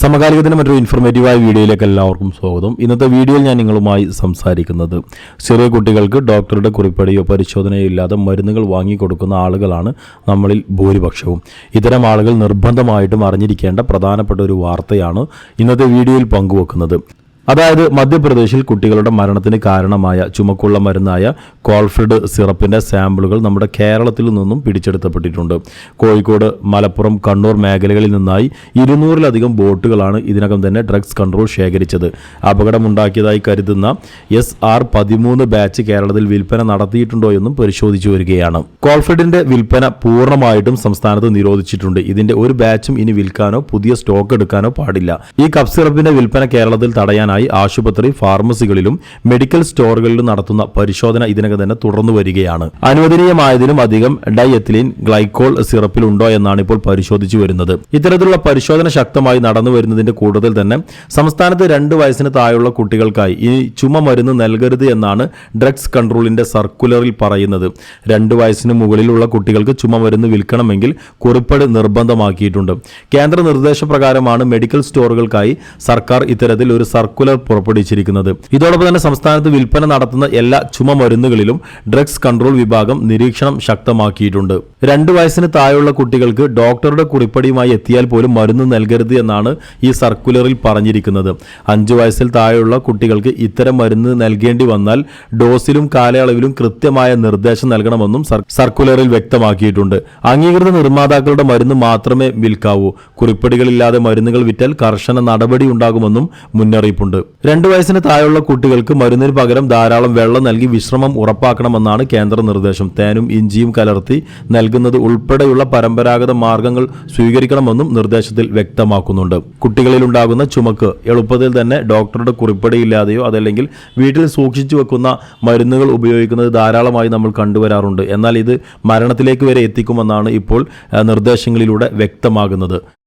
സമകാലികത്തിന് മറ്റൊരു ഇൻഫോർമേറ്റീവായ വീഡിയോയിലേക്ക് എല്ലാവർക്കും സ്വാഗതം. ഇന്നത്തെ വീഡിയോയിൽ ഞാൻ നിങ്ങളുമായി സംസാരിക്കുന്നത് ചെറിയ കുട്ടികൾക്ക് ഡോക്ടറുടെ കുറിപ്പടിയോ പരിശോധനയോ ഇല്ലാതെ മരുന്നുകൾ വാങ്ങിക്കൊടുക്കുന്ന ആളുകളാണ് നമ്മളിൽ ഭൂരിപക്ഷവും. ഇത്തരം ആളുകൾ നിർബന്ധമായിട്ടും അറിഞ്ഞിരിക്കേണ്ട പ്രധാനപ്പെട്ട ഒരു വാർത്തയാണ് ഇന്നത്തെ വീഡിയോയിൽ പങ്കുവെക്കുന്നത്. അതായത് മധ്യപ്രദേശിൽ കുട്ടികളുടെ മരണത്തിന് കാരണമായ ചുമക്കുള്ള മരുന്നായ കോൾഫിഡ് സിറപ്പിന്റെ സാമ്പിളുകൾ നമ്മുടെ കേരളത്തിൽ നിന്നും പിടിച്ചെടുത്തപ്പെട്ടിട്ടുണ്ട് കോഴിക്കോട് മലപ്പുറം കണ്ണൂർ മേഖലകളിൽ നിന്നായി ഇരുന്നൂറിലധികം ബോട്ടുകളാണ് ഇതിനകം തന്നെ ഡ്രഗ്സ് കൺട്രോൾ ശേഖരിച്ചത്. അപകടമുണ്ടാക്കിയതായി കരുതുന്ന എസ് ആർ പതിമൂന്ന് ബാച്ച് കേരളത്തിൽ വിൽപ്പന നടത്തിയിട്ടുണ്ടോ എന്നും പരിശോധിച്ചു വരികയാണ്. കോൾഫിഡിന്റെ വിൽപ്പന പൂർണമായിട്ടും സംസ്ഥാനത്ത് നിരോധിച്ചിട്ടുണ്ട്. ഇതിന്റെ ഒരു ബാച്ചും ഇനി വിൽക്കാനോ പുതിയ സ്റ്റോക്ക് എടുക്കാനോ പാടില്ല. ഈ കപ്പ് സിറപ്പിന്റെ വിൽപ്പന കേരളത്തിൽ തടയാനായി ആശുപത്രി ഫാർമസികളിലും മെഡിക്കൽ സ്റ്റോറുകളിലും നടത്തുന്ന പരിശോധന ഇതിനകം തന്നെ തുടർന്നു വരികയാണ്. അനുവദനീയമായതിലും അധികം ഡയത്തിലിൻ ഗ്ലൈക്കോൾ സിറപ്പിലുണ്ടോ എന്നാണ് ഇപ്പോൾ പരിശോധിച്ചു വരുന്നത്. ഇത്തരത്തിലുള്ള പരിശോധന ശക്തമായി നടന്നു വരുന്നതിന്റെ കൂടുതൽ തന്നെ സംസ്ഥാനത്ത് രണ്ട് വയസ്സിന് താഴെയുള്ള കുട്ടികൾക്കായി ഈ ചുമ മരുന്ന് നൽകരുത് എന്നാണ് ഡ്രഗ്സ് കൺട്രോളിന്റെ സർക്കുലറിൽ പറയുന്നത്. രണ്ട് വയസ്സിന് മുകളിലുള്ള കുട്ടികൾക്ക് ചുമ മരുന്ന് വിൽക്കണമെങ്കിൽ കുറിപ്പടി നിർബന്ധമാക്കിയിട്ടുണ്ട്. കേന്ദ്ര നിർദ്ദേശപ്രകാരമാണ് മെഡിക്കൽ സ്റ്റോറുകൾക്കായി സർക്കാർ ഇത്തരത്തിൽ ഒരു സർക്കുലർ പുറപ്പെടുവിച്ചിരിക്കുന്നത്. ഇതോടൊപ്പം തന്നെ സംസ്ഥാനത്ത് വിൽപ്പന നടത്തുന്ന എല്ലാ ചുമ മരുന്നുകളിലും ഡ്രഗ്സ് കൺട്രോൾ വിഭാഗം നിരീക്ഷണം ശക്തമാക്കിയിട്ടുണ്ട്. രണ്ടു വയസ്സിന് താഴെയുള്ള കുട്ടികൾക്ക് ഡോക്ടറുടെ കുറിപ്പടിയുമായി എത്തിയാൽ പോലും മരുന്ന് നൽകരുത് എന്നാണ് ഈ സർക്കുലറിൽ പറഞ്ഞിരിക്കുന്നത്. അഞ്ചു വയസ്സിൽ താഴെയുള്ള കുട്ടികൾക്ക് ഇത്തരം മരുന്ന് നൽകേണ്ടി വന്നാൽ ഡോസിലും കാലയളവിലും കൃത്യമായ നിർദ്ദേശം നൽകണമെന്നും സർക്കുലറിൽ വ്യക്തമാക്കിയിട്ടുണ്ട്. അംഗീകൃത നിർമ്മാതാക്കളുടെ മരുന്ന് മാത്രമേ വിൽക്കാവൂ. കുറിപ്പടികളില്ലാതെ മരുന്നുകൾ വിറ്റാൽ കർശന നടപടി ഉണ്ടാകുമെന്നും മുന്നറിയിപ്പുണ്ട്. രണ്ടു വയസ്സിന് താഴെയുള്ള കുട്ടികൾക്ക് മരുന്നിന് പകരം ധാരാളം വെള്ളം നൽകി വിശ്രമം ഉറപ്പാക്കണമെന്നാണ് കേന്ദ്ര നിർദ്ദേശം. തേനും ഇഞ്ചിയും കലർത്തി നൽകുന്നത് ഉൾപ്പെടെയുള്ള പരമ്പരാഗത മാർഗങ്ങൾ സ്വീകരിക്കണമെന്നും നിർദ്ദേശത്തിൽ വ്യക്തമാക്കുന്നുണ്ട്. കുട്ടികളിൽ ഉണ്ടാകുന്ന ചുമക്ക് എളുപ്പത്തിൽ തന്നെ ഡോക്ടറുടെ കുറിപ്പടിയില്ലാതെയോ അതല്ലെങ്കിൽ വീട്ടിൽ സൂക്ഷിച്ചു വെക്കുന്ന മരുന്നുകൾ ഉപയോഗിക്കുന്നത് ധാരാളമായി നമ്മൾ കണ്ടുവരാറുണ്ട്. എന്നാൽ ഇത് മരണത്തിലേക്ക് വരെ എത്തിക്കുമെന്നാണ് ഇപ്പോൾ നിർദ്ദേശങ്ങളിലൂടെ വ്യക്തമാകുന്നത്.